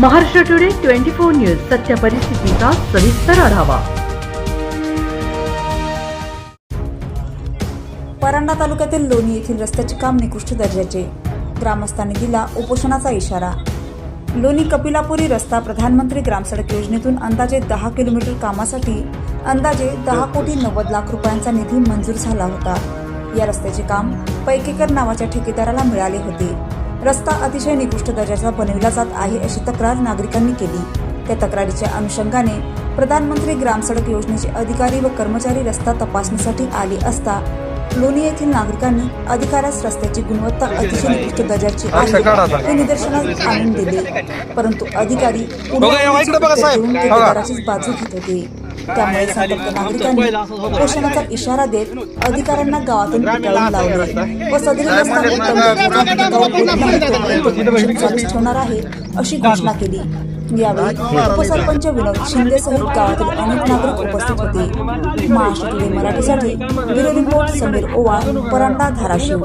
Maharashtra today twenty four news सत्य परिस्थितीचा सविस्तर आढावा. परांडा तालुक्यातील लोणी येथील रस्त्याचे काम निकृष्ट दर्जाचे. ग्रामस्थांनी दिला उपोषणाचा इशारा. लोणी कपिलापुरी रस्ता प्रधानमंत्री ग्रामसडक योजनेतून अंदाजे दहा किलोमीटर कामासाठी अंदाजे दहा कोटी नव्वद लाख रुपयांचा निधी मंजूर झाला होता. या रस्त्याचे काम पैकेकर नावाच्या ठेकेदाराला मिळाले होते. रस्ता अतिशय निकृष्ट दर्जाचा बनविला जात आहे अशी तक्रार नागरिकांनी केली. त्या तक्रारीच्या अनुषंगाने प्रधानमंत्री ग्रामसडक योजनेचे अधिकारी व कर्मचारी रस्ता तपासणीसाठी आले असता लोणी येथील नागरिकांनी अधिकाऱ्यास रस्त्याची गुणवत्ता अतिशय निकृष्ट दर्जाची आहे हे निदर्शनास आणून दिले. परंतु अधिकारी बाजू घेत होते. त्यामुळे संतप्त नागरिकांनी उपोषणाचा इशारा देत अधिकाऱ्यांना गावातून पिटाळून लावले. व सदरी रस्ता उत्तम उपोषण चालूच ठेवणार आहे अशी घोषणा केली. यावेळी उपसरपंच विनोद शिंदे सहित गावातील अनेक नागरिक उपस्थित होते. महाराष्ट्र टुडे मराठीसाठी ब्युरो रिपोर्ट समीर ओवाळ परांडा धाराशिव.